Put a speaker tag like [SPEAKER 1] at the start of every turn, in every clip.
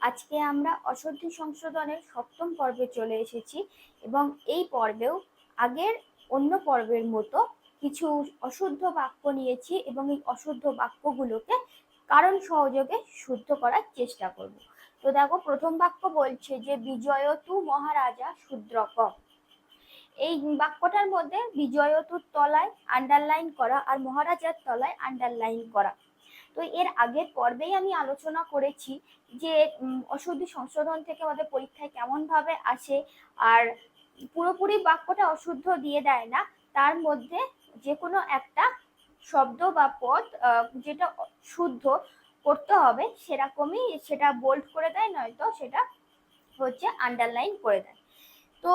[SPEAKER 1] আজকে আমরা অশুদ্ধি সংশোধনের সপ্তম পর্বে চলে এসেছি এবং এই পর্বেও আগের অন্য পর্বের মতো কিছু অশুদ্ধ বাক্য নিয়েছি এবং এই অশুদ্ধ বাক্যগুলোকে কারণ সহযোগে শুদ্ধ করার চেষ্টা করব। তো দেখো, প্রথম বাক্য বলছে যে বিজয় তু মহারাজা শূদ্রক। এই বাক্যটার মধ্যে বিজয়তুর তলায় আন্ডারলাইন করা আর মহারাজার তলায় আন্ডারলাইন করা। তো এর আগের পর্বেই আমি আলোচনা করেছি যে অশুদ্ধি সংশোধন থেকে আমাদের পরীক্ষায় কেমনভাবে আসে আর পুরোপুরি বাক্যটা অশুদ্ধ দিয়ে দেয় না, তার মধ্যে যে কোনো একটা শব্দ বা পদ যেটা শুদ্ধ করতে হবে সেরকমই সেটা বোল্ড করে দেয়, নয়তো সেটা হচ্ছে আন্ডারলাইন করে দেয়। তো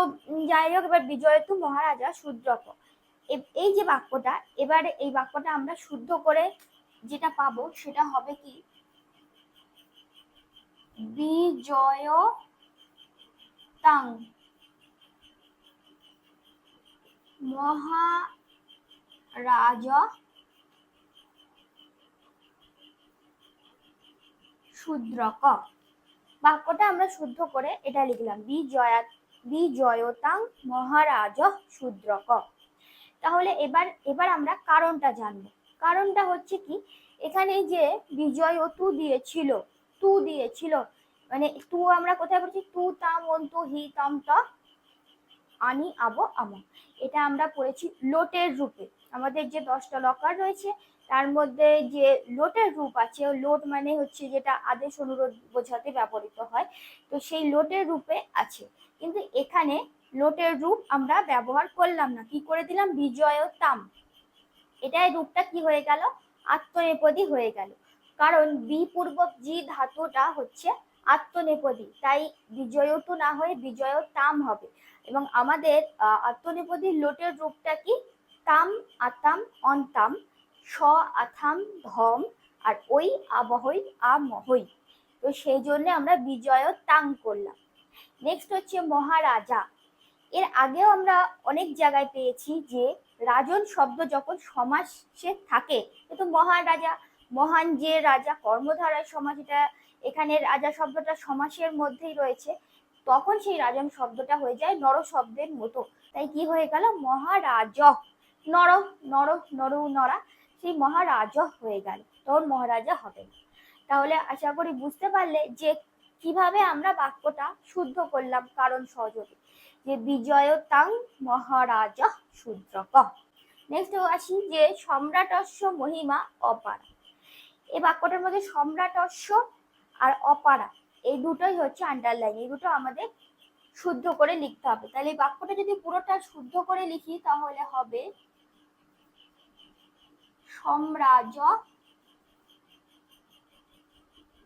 [SPEAKER 1] যাই হোক, এবার বিজয়তু মহারাজা শুদ্রক। এই যে বাক্যটা, এবারে এই বাক্যটা আমরা শুদ্ধ করে যেটা পাবো সেটা হবে কি? মহারাজ শূদ্রক। বাক্যটা আমরা শুদ্ধ করে এটা লিখলাম। বিজয়া বিজয়তাং মহারাজ শূদ্রক। তাহলে এবার এবার আমরা কারণটা জানব। কারণটা হচ্ছে কি? এখানে যে বিজয় ও তু দিয়েছিল তু দিয়েছিল মানে তু আমরা কোথায় পড়ছি? তু, তাম অন্তু হি, তাম, ত, আনি, আবো, আম। এটা আমরা পড়েছি লোটের রূপে। আমাদের যে দশটা লকার রয়েছে, তার মধ্যে যে লোটের রূপ আছে লোট মানে হচ্ছে যেটা আদেশ অনুরোধ বোঝাতে ব্যবহৃত হয়, তো সেই লোটের রূপে আছে। কিন্তু এখানে লোটের রূপ আমরা ব্যবহার করলাম না। কি করে দিলাম? বিজয় ও তাম। এটাই রূপটা কি হয়ে গেল? আত্মনেপদী হয়ে গেল। কারণ বি পূর্বক জি ধাতুটা হচ্ছে আত্মনেপদী, তাই বিজয়তু না হয়ে বিজয় তাম হবে। এবং আমাদের আত্মনেপদী লোটের রূপটা কি? তাম, আতাম, অন্তাম, স, আথাম, ধম, আর ওই আবহই আমহই তো সেই জন্য আমরা বিজয় তাং করলাম। নেক্সট হচ্ছে মহারাজা। এর আগেও আমরা অনেক জায়গায় পেয়েছি যে রাজন শব্দ যখন সমাসে থাকে কিন্তু মহারাজা মহান যে রাজা, কর্মধারায় সমাজ এটা এখানে রাজা শব্দটা সমাসের মধ্যেই রয়েছে, তখন সেই রাজন শব্দটা হয়ে যায় নর শব্দের মতো। তাই কি হয়ে গেল? মহারাজ। নর নর নর, নরা, সেই মহারাজ হয়ে গেল। তখন মহারাজা হবে তাহলে আশা করি বুঝতে পারলে যে কীভাবে আমরা বাক্যটা শুদ্ধ করলাম কারণ সহযোগে যে বিজয়তাং মহারাজা শূদ্রক। নেক্সট আসি যে সম্রাটস্য মহিমা অপারা। এই বাক্যটার মধ্যে সম্রাটস্য আর অপারা, এই দুটোই হচ্ছে আন্ডারলাইন এই দুটো আমাদের শুদ্ধ করে লিখতে হবে। তাহলে এই বাক্যটা যদি পুরোটা শুদ্ধ করে লিখি, তাহলে হবে সম্রাজ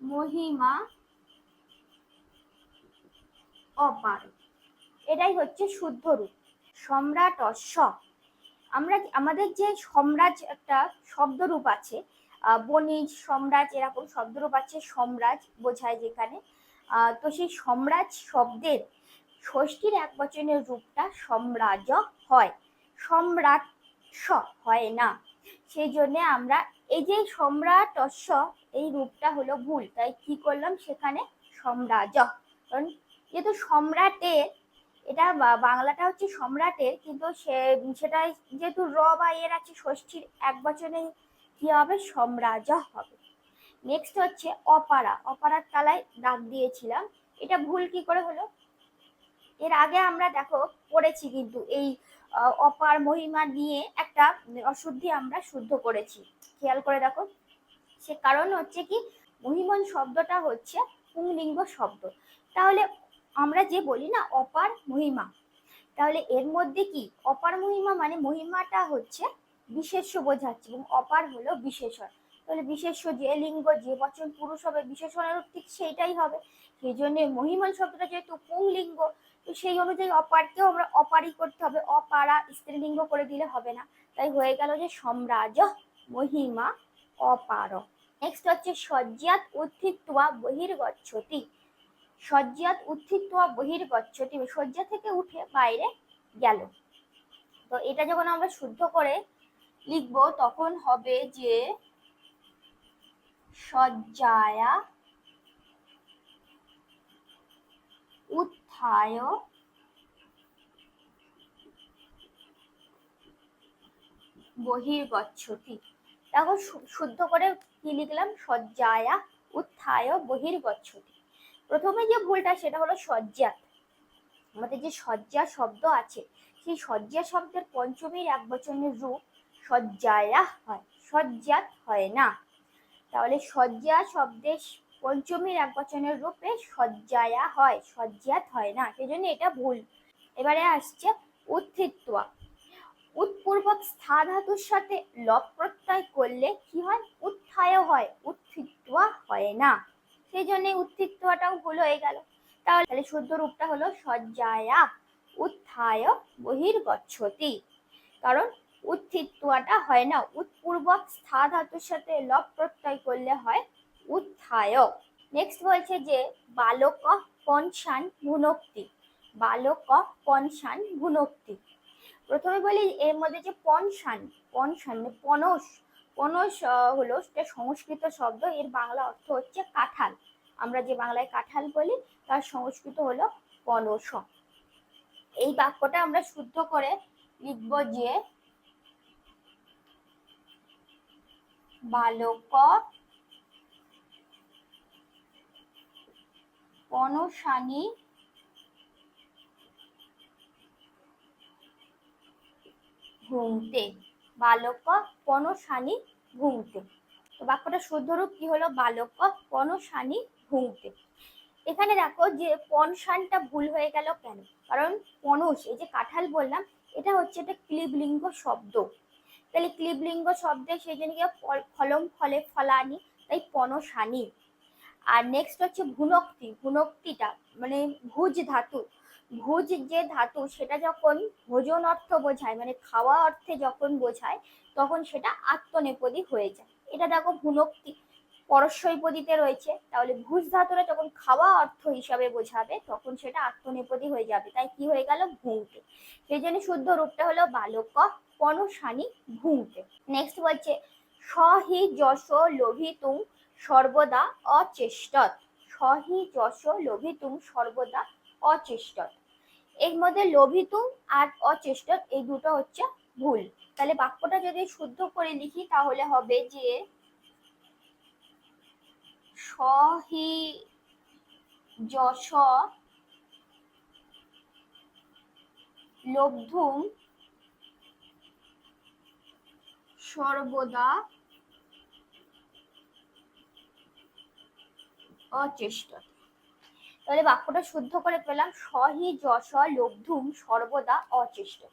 [SPEAKER 1] মহিমা অপার। এটাই হচ্ছে শুদ্ধ রূপ। সম্রাট অশ্ব, আমরা আমাদের যে সম্রাজ একটা শব্দরূপ আছে বণিজ সম্রাজ এরকম শব্দরূপ আছে সম্রাজ বোঝায় যেখানে। তো সেই সম্রাজ শব্দের ষষ্ঠীর এক বচনের রূপটা সম্রাজ হয়। সম্রাট স হয় না। সেই জন্যে আমরা এই যে সম্রাট অশ্ব, এই রূপটা হলো ভুল। তাই কি করলাম? সেখানে সম্রাজ। কারণ যেহেতু সম্রাটের এটা বাংলাটা হচ্ছে সম্রাটের, কিন্তু সে সেটা যেহেতু র বা এর আছে, ষষ্ঠীর এক বছরে কি হবে? সম্রাজ হবে। নেক্সট হচ্ছে অপারা। অপারার তালায় দাগ দিয়েছিলাম। এটা ভুল কি করে হলো? এর আগে আমরা দেখো, পড়েছি কিন্তু এই অপার মহিমা নিয়ে একটা অশুদ্ধি আমরা শুদ্ধ করেছি। খেয়াল করে দেখো। সে কারণ হচ্ছে কি? মহিমন শব্দটা হচ্ছে পুংলিঙ্গ শব্দ। তাহলে আমরা যে বলি না অপার মহিমা, তাহলে এর মধ্যে কি? অপার মহিমা মানে মহিমাটা হচ্ছে বিশেষ্য বোঝাচ্ছে এবং অপার হলো বিশেষণ। তাহলে বিশেষ্য যে লিঙ্গ, যে বচন, পুরুষ হবে, বিশেষণের ঠিক সেইটাই হবে। সেই জন্য মহিমান শব্দটা যেহেতু পুংলিঙ্গ তো সেই অনুযায়ী অপারকেও আমরা অপারই করতে হবে। অপারা স্ত্রীলিঙ্গ করে দিলে হবে না। তাই হয়ে গেল যে সম্রাজ মহিমা, অপার। নেক্সট হচ্ছে সজ্জাত উত্থিত্বা বহির্গচ্ছতি। সজ্জাত উত্থিত্বা বহির্গচ্ছতি শয্যা থেকে উঠে বাইরে গেল। তো এটা যখন আমরা শুদ্ধ করে লিখব, তখন হবে যে শয্যায়া উত্থায় বহির্গচ্ছতি শু- শুদ্ধ করে কি লিখলাম? শয্যায়া উত্থায় বহির্গচ্ছতি প্রথমে যে ভুলটা সেটা হলো সজ্জা আমাদের যে সজ্জা শব্দ আছে, সেই সজ্জা শব্দের পঞ্চমীর এক বচনের রূপ সজ্জায়া হয়, সজ্জাত হয় না। তাহলে সজ্জা শব্দের পঞ্চমীর এক বচনের রূপে সজ্জায়া হয়, সজ্জাত হয় না। সেই জন্য এটা ভুল। এবারে আসছে উত্থিত্বা। উৎপূর্বক স্থা ধাতুর সাথে লব প্রত্যয় করলে কি হয়? উত্থায় হয়, উত্থিত্বা হয় না। সেই জন্য উত্থিত্বাটাও ভুল হয়ে গেল। তাহলে শুদ্ধ রূপটা হলো সজ্জায়া, উত্থায় বহির্গচ্ছতি। কারণ উত্থিত্বাটা হয় না, উৎপূর্বক স্থা ধাতুর সাথে লব প্রত্যয় করলে হয় উত্থায়। নেক্সট বলছে যে, বালক পনসান ভুনক্তি। বালক পনসান ভুনক্তি। প্রথমে বলি এর মধ্যে যে পনসান পনসান মানে পনস। পনস হলো সেটা সংস্কৃত শব্দ। এর বাংলা অর্থ হচ্ছে কাঁঠাল। আমরা যে বাংলায় কাঁঠাল বলি, তার সংস্কৃত হলো পনস। এই বাক্যটা আমরা শুদ্ধ করে লিখব যে, বালক পনসানি ভুংতে বালক পনসানি ভুংতে তো বাক্যটা শুদ্ধ রূপ কি হলো? বালক পনসানি ভুংতে এখানে দেখো যে পনসানটা ভুল হয়ে গেল কেন? কারণ পনস এই যে কাঁঠাল বললাম, এটা হচ্ছে একটা ক্লিবলিঙ্গ শব্দ। তাহলে ক্লিবলিঙ্গ শব্দে সেই জন্য ফলম ফলে ফলানি, তাই পনসানি। আর নেক্সট হচ্ছে ভুনক্তি। ভুনক্তিটা মানে ভুজ ধাতু ভুজ যে ধাতু, সেটা যখন ভোজন অর্থ বোঝায় মানে খাওয়া অর্থে যখন বোঝায়, তখন সেটা আত্মনেপদী হয়ে যায়। এটা দেখো ভুনক্তি পরস্বইপদীতে রয়েছে। তাহলে ভুজ ধাতুরা যখন খাওয়া অর্থ হিসাবে বোঝাবে, তখন সেটা আত্মনেপদী হয়ে যাবে। তাই কি হয়ে গেল? ভুংতে সেই জন্য শুদ্ধ রূপটা হলো বালক, পনসানি ভুংতে নেক্সট বলছে, সহি যশ লোভিতুং সর্বদা অচেষ্টত। সহি যশ লোভিতুং সর্বদা অচেষ্টত। এর মধ্যে লোভিতুং আর অচেষ্ট, এই দুটো হচ্ছে ভুল। তাহলে বাক্যটা যদি শুদ্ধ করে লিখি, তাহলে হবে যে সহি যশ লব্ধুম সর্বদা অচেষ্ট। তাহলে বাক্যটা শুদ্ধ করে পেলাম, সহি যশ লব্ধুম সর্বদা অচেষ্ট।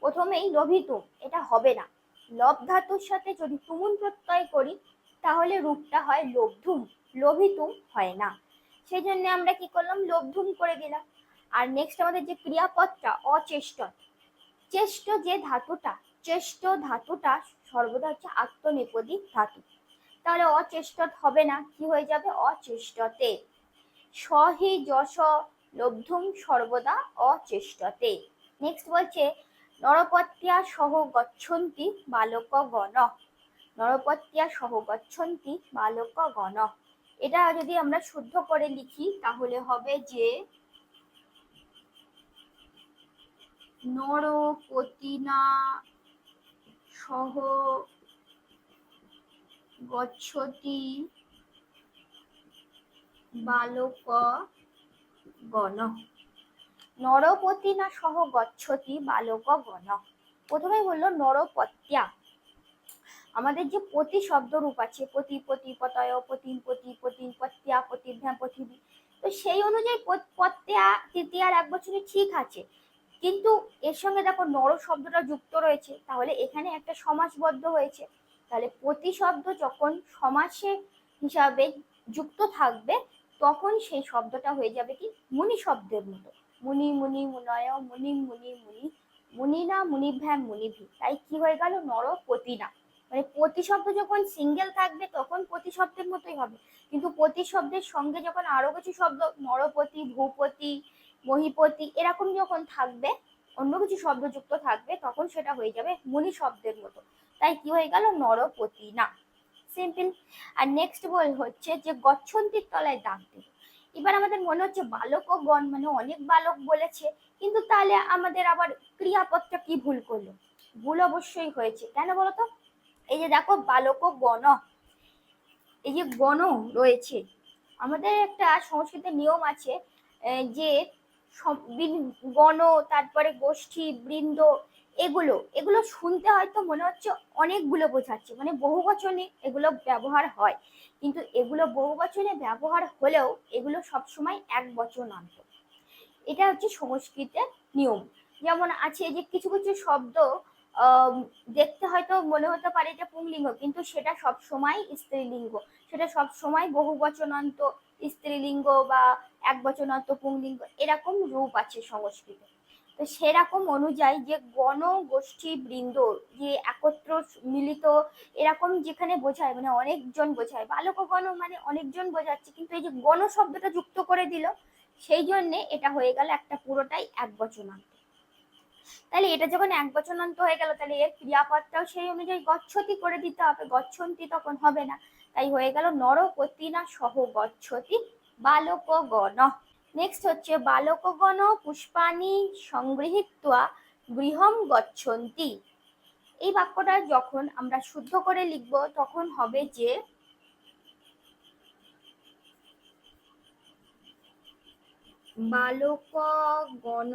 [SPEAKER 1] প্রথমেই লভিতুম, এটা হবে না। লব ধাতুর সাথে যদি তুমুন প্রত্যয় করি, তাহলে রূপটা হয় লব্ধুম লোভিতুম হয় না। সেই জন্য আমরা কি করলাম? লব্ধুম করে দিলাম। আর নেক্সট আমাদের যে ক্রিয়াপদটা, অচেষ্ট। চেষ্ট যে ধাতুটা, চেষ্ট ধাতুটা সর্বদা হচ্ছে আত্মনেপদী ধাতু। তাহলে অচেষ্টত হবে না, কি হয়ে যাবে? অচেষ্টতে। সহি যশ লব্ধুম সর্বদা অচেষ্টতে। নেক্সট বলছে, নরপত্যা সহ গচ্ছন্তি বালক গণ নরপত্যা সহ গচ্ছন্তি বালক গণ এটা যদি আমরা শুদ্ধ করে লিখি, তাহলে হবে যে, নরপতিনা সহ গচ্ছতি বালক গণ নরপতিনা সহ গচ্ছতি বালক গণ প্রথমে বলল, নরপত্যা। আমাদের যে পতি শব্দ রূপ আছে পতি পতি পতয়, পতিম পতি পতিম, পত্যা পতিভ্যাম পথিবী তো সেই অনুযায়ী পত- পত্যা তৃতীয়ার এক বছরে ঠিক আছে। কিন্তু এর সঙ্গে দেখো, নর শব্দটা যুক্ত রয়েছে। তাহলে এখানে একটা সমাসবদ্ধ হয়েছে। তাহলে প্রতি শব্দ যখন সমাসে হিসাবে যুক্ত থাকবে তখন সেই শব্দটা হয়ে যাবে কি মুনি শব্দের মতো। মুনি মুনি, মুনয়, মুনি মুনি মুনি, মুনিনা, মুনিভ্যাম, মুনিভি। তাই কি হয়ে গেল? নর, পতিনা। মানে প্রতি শব্দ যখন সিঙ্গেল থাকবে, তখন প্রতি শব্দের মতোই হবে। কিন্তু প্রতি শব্দের সঙ্গে যখন আরও কিছু শব্দ, নরপতি, ভূপতি, মহিপতি, এরকম যখন থাকবে, অন্য কিছু শব্দযুক্ত থাকবে, তখন সেটা হয়ে যাবে মুনি শব্দের মতো। তাই কি হয়ে গেল? নরপতি না সিম্পল। আর নেক্সট বল হচ্ছে যে গচ্ছন্তির তলায় দাগ দেব। এবার আমাদের মনে হচ্ছে বালক ও গণ মানে অনেক বালক বলেছে, কিন্তু তাহলে আমাদের আবার ক্রিয়াপদটা কি ভুল করল? ভুল অবশ্যই হয়েছে। কেন বলতো? এই যে দেখো বালক ও গণ এই যে গণ রয়েছে। আমাদের একটা সংস্কৃতের নিয়ম আছে যে গণ তারপরে গোষ্ঠী, বৃন্দ এগুলো এগুলো শুনতে হয়তো মনে হচ্ছে অনেকগুলো বোঝাচ্ছে মানে বহু বচনে এগুলো ব্যবহার হয়। কিন্তু এগুলো বহু বচনে ব্যবহার হলেও এগুলো সবসময় এক বচনান্ত এটা হচ্ছে সংস্কৃতের নিয়ম। যেমন আছে যে কিছু কিছু শব্দ দেখতে হয়তো মনে হতে পারে এটা পুংলিঙ্গ, কিন্তু সেটা সব সময় স্ত্রীলিঙ্গ। সেটা সব সময় বহু বচনান্ত স্ত্রীলিঙ্গ বা এক বচনান্ত পুংলিঙ্গ, এরকম রূপ আছে সংস্কৃতে। সেরকম অনুযায়ী যে গণ গোষ্ঠী বৃন্দ যে একত্র মিলিত এরকম যেখানে বোঝায় মানে অনেকজন বোঝায় বালক গণ মানে অনেকজন বোঝাচ্ছে, কিন্তু এই যে গণ শব্দটা যুক্ত করে দিল, সেই জন্যে এটা হয়ে গেল একটা পুরোটাই এক বচনান্ত তাহলে এটা যখন এক বচনান্ত হয়ে গেল, তাহলে এর ক্রিয়াপদটাও সেই অনুযায়ী গচ্ছতি করে দিতে হবে, গচ্ছন্তি তখন হবে না। তাই হয়ে গেল নরপতি না সহ গচ্ছতি বালক গণ নেক্সট হচ্ছে বালক গণ পুষ্পাণি সংগৃহীত্বা গৃহম গচ্ছন্তি। এই বাক্যটা যখন আমরা শুদ্ধ করে লিখব, তখন হবে যে বালক গণ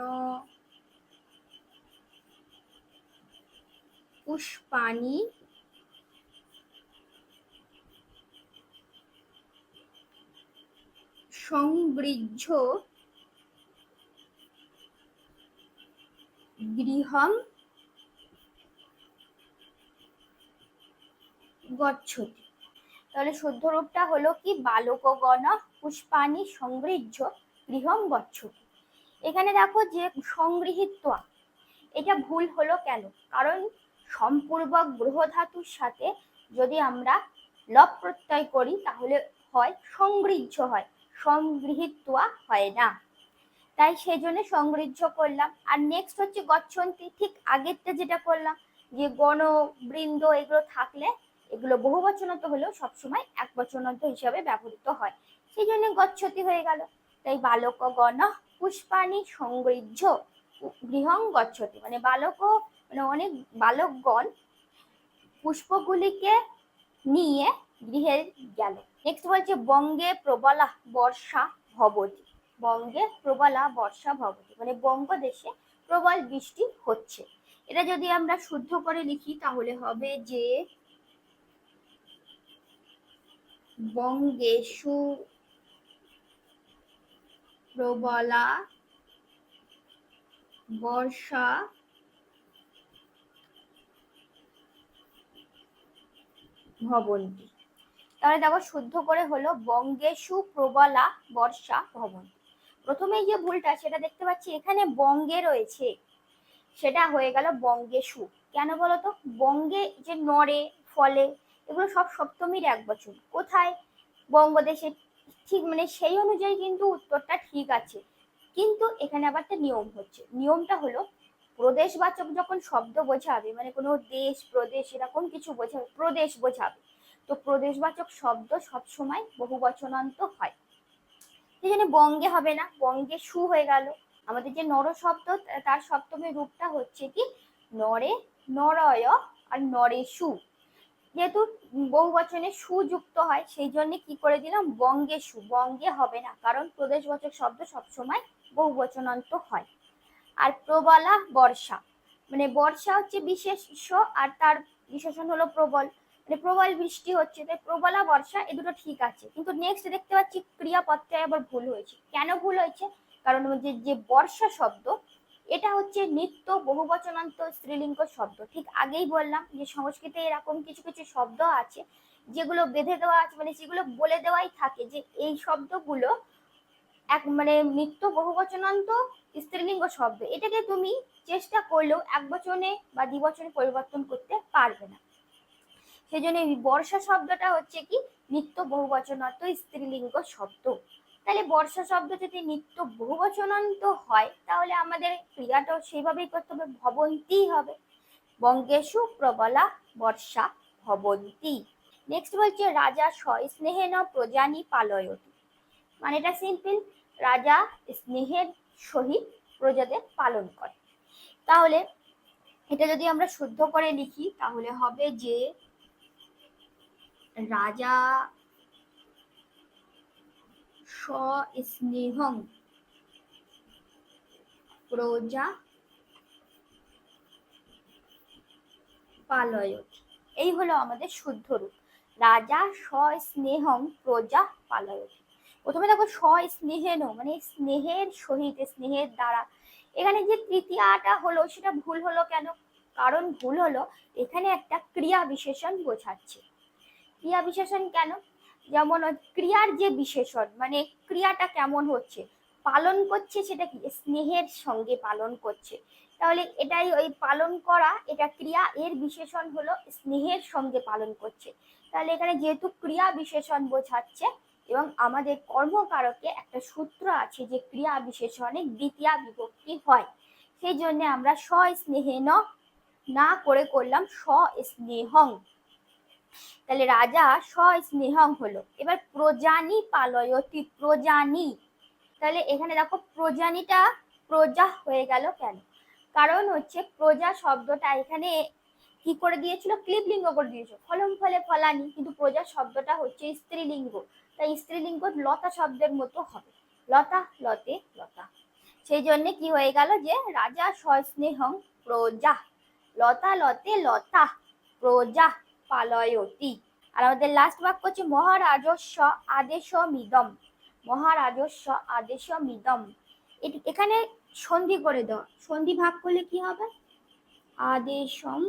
[SPEAKER 1] সংবৃদ্ধ গৃহম গচ্ছতি। তাহলে শুদ্ধ রূপটা হলো কি? বালকগণ পুষ্পাণি সংগৃহ্য গৃহম গচ্ছতি। এখানে দেখো যে সংগৃহীত এটা ভুল হলো কেন? কারণ সম্পূর্বক গ্রহ ধাতুর সাথে যদি আমরা লব প্রত্যয় করি, তাহলে হয় সংগৃহ্য হয়। সংগৃহীত হয় না। তাই সেই জন্য সংগৃহ্য করলাম। আর নেক্সট হচ্ছে গচ্ছন্তি। ঠিক আগেরটা যেটা করলাম, যে গণ বৃন্দ এগুলো থাকলে এগুলো বহু বচনত হলেও সবসময় এক বচনত হিসাবে ব্যবহৃত হয়। সেই জন্য গচ্ছতি হয়ে গেল। তাই বালক গণ পুষ্পাণি সংগৃহ্য গৃহং গচ্ছতি। মানে বালক মানে অনেক বালকগণ পুষ্পগুলিকে নিয়ে গৃহে গেল। নেক্সট বলছে, বঙ্গে প্রবলা বর্ষা ভবতি। বঙ্গে প্রবলা বর্ষা ভবতি। মানে বঙ্গদেশে প্রবল বৃষ্টি হচ্ছে। এটা যদি আমরা শুদ্ধ করে লিখি, তাহলে হবে যে বঙ্গেশু প্রবলা বর্ষা ভবন্তি। তাহলে দেখো শুদ্ধ করে হলো বঙ্গেশু প্রবলা বর্ষা ভবন্তি প্রথমেই যে ভুলটা সেটা দেখতে পাচ্ছি, এখানে বঙ্গে রয়েছে। সেটা হয়ে গেল বঙ্গেশু কেন বলতো বঙ্গে যে নড়ে, ফলে, এগুলো সব সপ্তমীর এক বছর। কোথায়? বঙ্গদেশে ঠিক মানে সেই অনুযায়ী কিন্তু উত্তরটা ঠিক আছে। কিন্তু এখানে আবার একটা নিয়ম হচ্ছে। নিয়মটা হলো প্রদেশবাচক যখন শব্দ বোঝাবে মানে কোনো দেশ, প্রদেশ, এরকম কিছু বোঝাবে, প্রদেশ বোঝাবে। তো প্রদেশবাচক শব্দ সবসময় বহু বচনান্ত হয়। সেই জন্য বঙ্গে হবে না, বঙ্গে সু হয়ে গেল। আমাদের যে নর শব্দ তার সপ্তমী রূপটা হচ্ছে কি? নরে নরয় আর নরে সু। যেহেতু বহু বচনে সুযুক্ত হয়, সেই জন্য কি করে দিলাম? বঙ্গে সু। বঙ্গে হবে না, কারণ প্রদেশবাচক শব্দ সবসময় বহু বচনান্ত হয়। আর প্রবলা বর্ষা। মানে বর্ষা হচ্ছে বিশেষ্য আর তার বিশেষণ হলো প্রবল। মানে প্রবল বৃষ্টি হচ্ছে, তাই প্রবলা বর্ষা, এ দুটো ঠিক আছে। কিন্তু নেক্সট দেখতে পাচ্ছি ক্রিয়াপদটায় আবার ভুল হয়েছে। কেন ভুল হয়েছে? কারণ যে যে বর্ষা শব্দ, এটা হচ্ছে নিত্য বহুবচনান্ত স্ত্রীলিঙ্গ শব্দ। ঠিক আগেই বললাম যে সংস্কৃতে এরকম কিছু কিছু শব্দ আছে, যেগুলো বেঁধে দেওয়া আছে মানে যেগুলো বলে দেওয়াই থাকে যে এই শব্দগুলো এক মানে নিত্য বহুবচনান্ত স্ত্রীলিঙ্গ শব্দ। এটাকে তুমি চেষ্টা করলেও এক বচনে বা দ্বিবচনে পরিবর্তন করতে পারবে না। সেই জন্য এই বর্ষা শব্দটা হচ্ছে কি? নিত্য বহুবচনান্ত স্ত্রীলিঙ্গ শব্দ। তাহলে বর্ষা শব্দ যদি নিত্য বহুবচনান্ত হয়, তাহলে আমাদের ক্রিয়াটাও সেইভাবেই করতে হবে, ভবন্তী হবে। বঙ্গেশু প্রবলা বর্ষা ভবন্তী। নেক্সট বলছে, রাজা স্নেহেন প্রজানি পালয়তি। মানে এটা সিম্পল রাজা স্নেহের সহিত প্রজাদের পালন করে। তাহলে এটা যদি আমরা শুদ্ধ করে লিখি, তাহলে হবে যে রাজা স্নেহং প্রজা পালয়ত। এই হলো আমাদের শুদ্ধ রূপ। রাজা স্নেহং প্রজা পালয়ত। প্রথমে দেখো স্নেহেন মানে স্নেহের সহিত, স্নেহের দ্বারা। এখানে যে তৃতীয়াটা হলো, সেটা ভুল হলো কেন? কারণ ভুল হলো, এখানে একটা ক্রিয়া বিশেষণ বোঝাচ্ছে ক্রিয়া বিশেষণ কেন? যেমন ক্রিয়ার যে বিশেষণ মানে ক্রিয়াটা কেমন হচ্ছে? পালন করছে সেটা কি? স্নেহের সঙ্গে পালন করছে। তাহলে এটাই ওই পালন করা, এটা ক্রিয়া, এর বিশেষণ হলো স্নেহের সঙ্গে পালন করছে। তাহলে এখানে যেহেতু ক্রিয়া বিশেষণ বোঝাচ্ছে এবং আমাদের কর্মকারকে একটা সূত্র আছে যে ক্রিয়া বিশেষণে দ্বিতীয় বিভক্তি হয়, সেই জন্য আমরা স স্নেহেন না করে করলাম স স্নেহং তাহলে রাজা স্নেহং হলো। এবার প্রজানি পালয়তি প্রজানি। তাহলে এখানে দেখো প্রজানিটা প্রজা হয়ে গেল কেন? কারণ হচ্ছে প্রজা শব্দটা এখানে কি করে দিয়েছিল? ক্লিপলিঙ্গ করে দিয়েছিল। ফলম ফলে ফলানি, কিন্তু প্রজা শব্দটা হচ্ছে স্ত্রীলিঙ্গ। তাই স্ত্রীলিঙ্গ লতা শব্দের মতো হবে। লতা, লতে, লতা। সেই জন্য কি হয়ে গেল যে রাজা সস্নেহং প্রজা। লতা, লতে, লতা, প্রজা। পালয়তি। আর আমাদের লাস্ট বাক্য হচ্ছে, মহারাজস্ব আদেশ মিদম মহারাজস্ব আদেশ মিদম এখানে সন্ধি করে দেওয়া সন্ধি ভাগ করলে কি হবে? আদেশম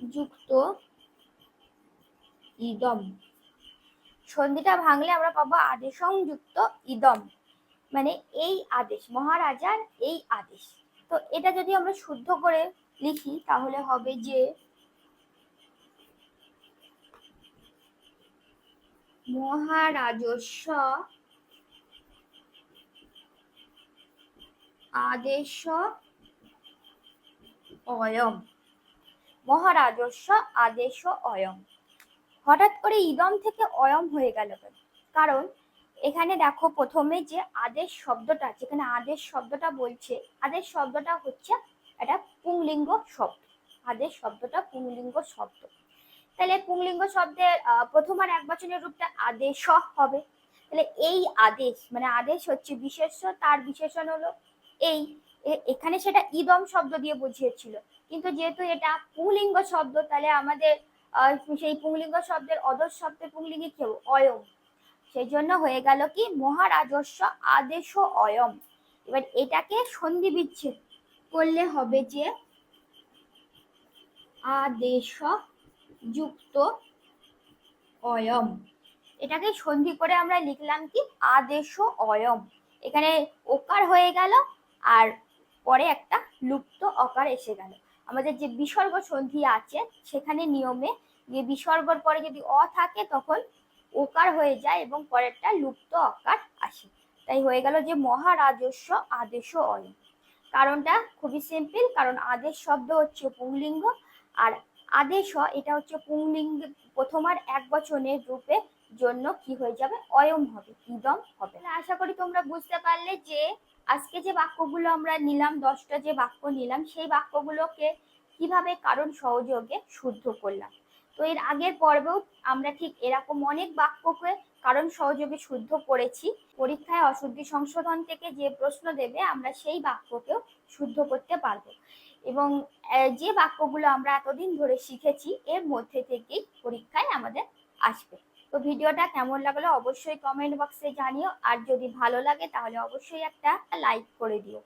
[SPEAKER 1] যুক্ত ইদম। সন্ধিটা ভাঙলে আমরা পাবো আদেশং যুক্ত ইদম। মানে এই আদেশ, মহারাজার এই আদেশ। তো এটা যদি আমরা শুদ্ধ করে লিখি, তাহলে হবে যে মহারাজস্ব আদেশ অয়ম। মহারাজস্ব আদেশ অয়ম। হঠাৎ করে ইদম থেকে অয়ম হয়ে গেল কারণ এখানে দেখো প্রথমে যে আদেশ শব্দটা, যেখানে আদেশ শব্দটা বলছে, আদেশ শব্দটা হচ্ছে একটা পুংলিঙ্গ শব্দ। আদেশ শব্দটা পুংলিঙ্গ শব্দ। তাহলে পুংলিঙ্গ শব্দের প্রথম আর এক বচনের রূপটা আদেশ হবে। তাহলে এই আদেশ মানে আদেশ হচ্ছে বিশেষ্য, তার বিশেষণ হলো এই। এখানে সেটা ইদম শব্দ দিয়ে বুঝিয়েছিল। কিন্তু যেহেতু এটা পুংলিঙ্গ শব্দ, তাহলে আমাদের সেই পুংলিঙ্গ শব্দের অদর শব্দের পুংলিঙ্গে কেউ অয়ম। সেই জন্য হয়ে গেল কি? মহারাজস্ব আদেশ অয়ম। এবার এটাকে সন্ধি বিচ্ছেদ করলে হবে যে আদেশ যুক্ত অয়ম। এটাকে সন্ধি করে আমরা লিখলাম কি? আদেশ অয়ম। এখানে ওকার হয়ে গেল আর পরে একটা লুপ্ত অকার এসে গেল। আমাদের যে বিসর্গ সন্ধি আছে, সেখানে নিয়মে যে বিসর্গর পরে যদি অ থাকে, তখন ওকার হয়ে যায় এবং পরেরটা লুপ্ত অকার আসে। তাই হয়ে গেল যে মহারাজস্ব আদেশ অয়ম। কারণটা খুবই সিম্পল কারণ আদেশ শব্দ হচ্ছে পুংলিঙ্গ আর আদেশ এটা হচ্ছে পুংলিঙ্গ প্রথমার এক বচনের রূপে জন্য কি হয়ে যাবে? অয়ম হবে, ইদম হবে। আশা করি তোমরা বুঝতে পারলে যে আজকে যে বাক্যগুলো আমরা নিলাম, দশটা যে বাক্য নিলাম, সেই বাক্যগুলোকে কীভাবে কারণ সহযোগে শুদ্ধ করলাম? তো এর আগের পর্বেও আমরা ঠিক এরকম অনেক বাক্যকে কারণ সহযোগে শুদ্ধ করেছি। পরীক্ষায় অশুদ্ধি সংশোধন থেকে যে প্রশ্ন দেবে, আমরা সেই বাক্যকেও শুদ্ধ করতে পারব। এবং যে বাক্যগুলো আমরা এতদিন ধরে শিখেছি, এর মধ্যে থেকেই পরীক্ষায় আমাদের আসবে। তো ভিডিওটা কেমন লাগল অবশ্যই কমেন্ট বক্সে জানিও, আর যদি ভালো লাগে তাহলে অবশ্যই একটা লাইক করে দিও।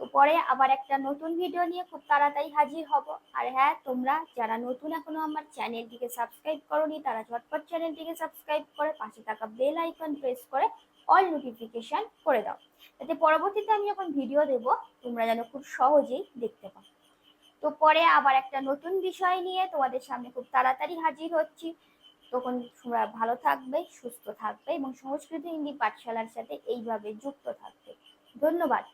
[SPEAKER 1] তো পরে আবার একটা নতুন ভিডিও নিয়ে খুব তাড়াতাড়ি হাজির হব। আর হ্যাঁ তোমরা যারা নতুন এখনও আমার চ্যানেলটিকে সাবস্ক্রাইব করনি, তারা ঝটপট চ্যানেলটিকে সাবস্ক্রাইব করে পাশে থাকা বেল আইকন প্রেস করে অল নোটিফিকেশান করে দাও। যাতে পরবর্তীতে আমি যখন ভিডিও দেব, তোমরা যেন খুব সহজেই দেখতে পাও। তো পরে আবার একটা নতুন বিষয় নিয়ে তোমাদের সামনে খুব তাড়াতাড়ি হাজির হচ্ছি। তখন তোমরা ভালো থাকবে, সুস্থ থাকবে এবং সংস্কৃত হিন্দি পাঠশালার সাথে এইভাবে যুক্ত থাকবে। ধন্যবাদ।